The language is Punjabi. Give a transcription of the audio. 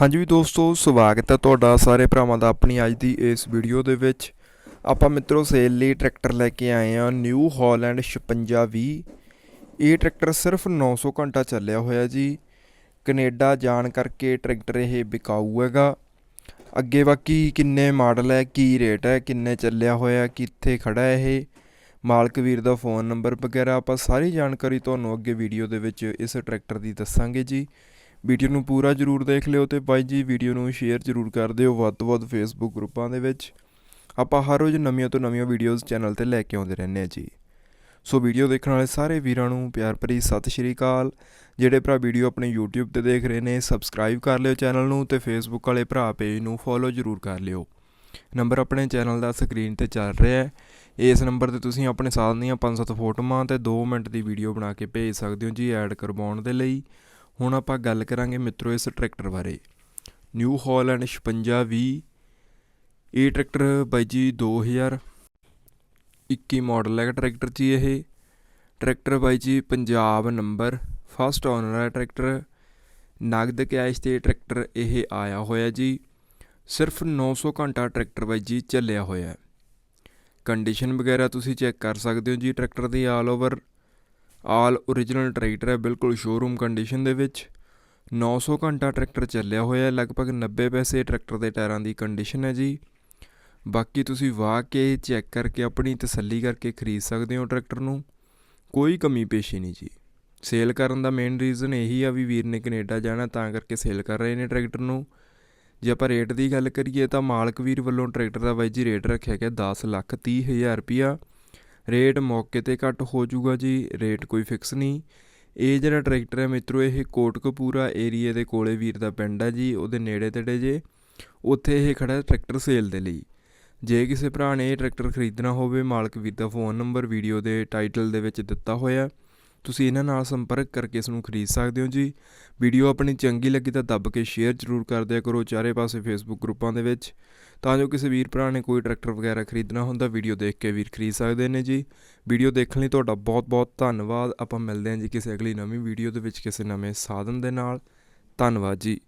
ਹਾਂਜੀ ਦੋਸਤੋ, ਸਵਾਗਤ ਹੈ ਤੁਹਾਡਾ ਸਾਰੇ ਭਰਾਵਾਂ ਦਾ ਆਪਣੀ ਅੱਜ ਦੀ ਇਸ ਵੀਡੀਓ ਦੇ ਵਿੱਚ। ਆਪਾਂ ਮਿੱਤਰੋ, ਸੇਲ ਲਈ ਟਰੈਕਟਰ ਲੈ ਕੇ ਆਏ ਆ ਨਿਊ ਹਾਲੈਂਡ 5620 ਇਹ ਟਰੈਕਟਰ ਸਿਰਫ 900 ਘੰਟਾ ਚੱਲਿਆ ਹੋਇਆ ਜੀ। ਕੈਨੇਡਾ ਜਾਣ ਕਰਕੇ ਟਰੈਕਟਰ ਇਹ ਵਿਕਾਊ ਹੈਗਾ। ਅੱਗੇ ਬਾਕੀ ਕਿੰਨੇ ਮਾਡਲ ਹੈ, ਕੀ ਰੇਟ ਹੈ, ਕਿੰਨੇ ਚੱਲਿਆ ਹੋਇਆ, ਕਿੱਥੇ ਖੜਾ ਇਹ। ਮਾਲਕ ਵੀਰ ਦਾ ਫੋਨ ਨੰਬਰ ਵਗੈਰਾ ਆਪਾਂ ਸਾਰੀ ਜਾਣਕਾਰੀ ਤੁਹਾਨੂੰ ਅੱਗੇ ਵੀਡੀਓ ਦੇ ਵਿੱਚ ਇਸ ਟਰੈਕਟਰ ਦੀ ਦੱਸਾਂਗੇ ਜੀ। ਵੀਡੀਓ ਨੂੰ ਪੂਰਾ ਜਰੂਰ ਦੇਖ ਲਿਓ ਤੇ ਬਾਈ ਜੀ ਵੀਡੀਓ ਨੂੰ ਸ਼ੇਅਰ ਜਰੂਰ ਕਰ ਦਿਓ ਵੱਧ ਤੋਂ ਵੱਧ ਫੇਸਬੁੱਕ ਗਰੁੱਪਾਂ ਦੇ ਵਿੱਚ। ਆਪਾਂ ਹਰ ਰੋਜ਼ ਨਵੀਆਂ ਤੋਂ ਨਵੀਆਂ ਵੀਡੀਓਜ਼ ਚੈਨਲ ਤੇ ਲੈ ਕੇ ਆਉਂਦੇ ਰਹਿੰਦੇ ਆ ਜੀ। ਸੋ ਵੀਡੀਓ ਦੇਖਣ ਵਾਲੇ ਸਾਰੇ ਵੀਰਾਂ ਨੂੰ ਪਿਆਰ ਭਰੀ ਸਤਿ ਸ਼੍ਰੀ ਅਕਾਲ। ਜਿਹੜੇ ਭਰਾ ਵੀਡੀਓ ਆਪਣੇ YouTube ਤੇ ਦੇਖ ਰਹੇ ਨੇ ਸਬਸਕ੍ਰਾਈਬ ਕਰ ਲਿਓ ਚੈਨਲ ਨੂੰ ਤੇ Facebook ਵਾਲੇ ਭਰਾ ਪੇਜ ਨੂੰ ਫੋਲੋ ਜਰੂਰ ਕਰ ਲਿਓ। ਨੰਬਰ ਆਪਣੇ ਚੈਨਲ ਦਾ ਸਕਰੀਨ ਤੇ ਚੱਲ ਰਿਹਾ ਹੈ। ਇਸ ਨੰਬਰ ਤੇ ਤੁਸੀਂ ਆਪਣੇ ਸਾਲ ਦੀਆਂ 5-7 ਫੋਟੋਆਂ ਤੇ 2 ਮਿੰਟ ਦੀ ਵੀਡੀਓ ਬਣਾ ਕੇ ਭੇਜ ਸਕਦੇ ਹੋ ਜੀ ਐਡ ਕਰਵਾਉਣ ਦੇ ਲਈ। ਹੁਣ ਆਪਾਂ ਗੱਲ ਕਰਾਂਗੇ ਮਿੱਤਰੋ ਇਸ ਟਰੈਕਟਰ ਬਾਰੇ। ਨਿਊ ਹਾਲੈਂਡ 5620 ਇਹ ਟਰੈਕਟਰ ਬਾਈ ਜੀ 2021 ਮਾਡਲ ਹੈ ਟਰੈਕਟਰ ਜੀ ਇਹ। ਟਰੈਕਟਰ ਬਾਈ ਜੀ ਪੰਜਾਬ ਨੰਬਰ ਫਸਟ ਓਨਰ ਹੈ ਟਰੈਕਟਰ। ਨਗਦ ਕੈਸ਼ ਤੇ ਟਰੈਕਟਰ ਇਹ ਆਇਆ ਹੋਇਆ ਜੀ। ਸਿਰਫ 900 ਘੰਟਾ ਟਰੈਕਟਰ ਬਾਈ ਜੀ ਚੱਲਿਆ ਹੋਇਆ ਕੰਡੀਸ਼ਨ ਵਗੈਰਾ ਤੁਸੀਂ ਚੈੱਕ ਕਰ ਸਕਦੇ ਹੋ ਜੀ ਟਰੈਕਟਰ ਦੀ all over all original tractor ਹੈ, ਬਿਲਕੁਲ ਸ਼ੋਰੂਮ ਕੰਡੀਸ਼ਨ ਦੇ ਵਿੱਚ। 900 ਘੰਟਾ ਟਰੈਕਟਰ ਚੱਲਿਆ ਹੋਇਆ ਹੈ, ਲਗਭਗ 90 ਪੈਸੇ ਟਰੈਕਟਰ ਦੇ ਟਾਇਰਾਂ ਦੀ ਕੰਡੀਸ਼ਨ ਹੈ ਜੀ। ਬਾਕੀ ਤੁਸੀਂ ਵਾਹ ਕੇ ਚੈੱਕ ਕਰਕੇ ਆਪਣੀ ਤਸੱਲੀ ਕਰਕੇ ਖਰੀਦ ਸਕਦੇ ਹੋ ਟਰੈਕਟਰ ਨੂੰ। ਕੋਈ ਕਮੀ ਪੇਸ਼ੀ ਨਹੀਂ ਜੀ। ਸੇਲ ਕਰਨ ਦਾ ਮੇਨ ਰੀਜ਼ਨ ਇਹੀ ਆ ਵੀ ਵੀਰ ਨੇ ਕੈਨੇਡਾ ਜਾਣਾ, ਤਾਂ ਕਰਕੇ ਸੇਲ ਕਰ ਰਹੇ ਨੇ ਟਰੈਕਟਰ ਨੂੰ। ਜੇ ਆਪਾਂ ਰੇਟ ਦੀ ਗੱਲ ਕਰੀਏ ਤਾਂ ਮਾਲਕ ਵੀਰ ਵੱਲੋਂ ਟਰੈਕਟਰ ਦਾ ਬਾਈ ਜੀ ਰੇਟ ਰੱਖਿਆ ਗਿਆ 10 ਲੱਖ 30 ਹਜ਼ਾਰ ਰੁਪਿਆ ਰੇਟ ਮੌਕੇ ਤੇ ਘੱਟ ਹੋ ਜਾਊਗਾ ਜੀ, ਰੇਟ ਕੋਈ ਫਿਕਸ ਨਹੀਂ। ਇਹ ਜਿਹੜਾ ਟਰੈਕਟਰ ਹੈ ਮਿੱਤਰੋ, ਇਹ ਕੋਟਕਪੂਰਾ ਏਰੀਆ ਦੇ ਕੋਲੇ ਵੀਰ ਦਾ ਪਿੰਡ ਹੈ ਜੀ, ਉਹਦੇ ਨੇੜੇ ਤੇੜੇ ਜੇ। ਉੱਥੇ ਇਹ ਖੜਾ ਟਰੈਕਟਰ ਸੇਲ ਦੇ ਲਈ। ਜੇ ਕਿਸੇ ਭਰਾ ਨੇ ਇਹ ਟਰੈਕਟਰ ਖਰੀਦਣਾ ਹੋਵੇ, ਮਾਲਕ ਵੀਰ ਦਾ ਫੋਨ ਨੰਬਰ, ਵੀਡੀਓ ਦੇ ਟਾਈਟਲ ਦੇ ਵਿੱਚ ਦਿੱਤਾ ਹੋਇਆ। ਤੁਸੀਂ ਇਹਨਾਂ ਨਾਲ ਸੰਪਰਕ ਕਰਕੇ ਇਸ ਨੂੰ ਖਰੀਦ ਸਕਦੇ ਹੋ ਜੀ। ਵੀਡੀਓ ਆਪਣੀ ਚੰਗੀ ਲੱਗੀ ਤਾਂ ਦੱਬ ਕੇ ਸ਼ੇਅਰ ਜ਼ਰੂਰ ਕਰ ਦਿਆ ਕਰੋ ਚਾਰੇ ਪਾਸੇ ਫੇਸਬੁੱਕ ਗਰੁੱਪਾਂ ਦੇ ਵਿੱਚ। ਤਾਂ ਜੋ ਕਿਸੇ ਵੀਰ ਭਰਾ ਨੇ ਕੋਈ ਟਰੈਕਟਰ ਵਗੈਰਾ ਖਰੀਦਣਾ ਹੁੰਦਾ, ਵੀਡੀਓ ਦੇਖ ਕੇ ਵੀਰ ਖਰੀਦ ਸਕਦੇ ਨੇ ਜੀ। ਵੀਡੀਓ ਦੇਖਣ ਲਈ ਤੁਹਾਡਾ ਬਹੁਤ-ਬਹੁਤ ਧੰਨਵਾਦ। ਆਪਾਂ ਮਿਲਦੇ ਹਾਂ ਜੀ ਕਿਸੇ ਅਗਲੀ ਨਵੀਂ ਵੀਡੀਓ ਦੇ ਵਿੱਚ ਕਿਸੇ ਨਵੇਂ ਸਾਧਨ ਦੇ ਨਾਲ। ਧੰਨਵਾਦ ਜੀ।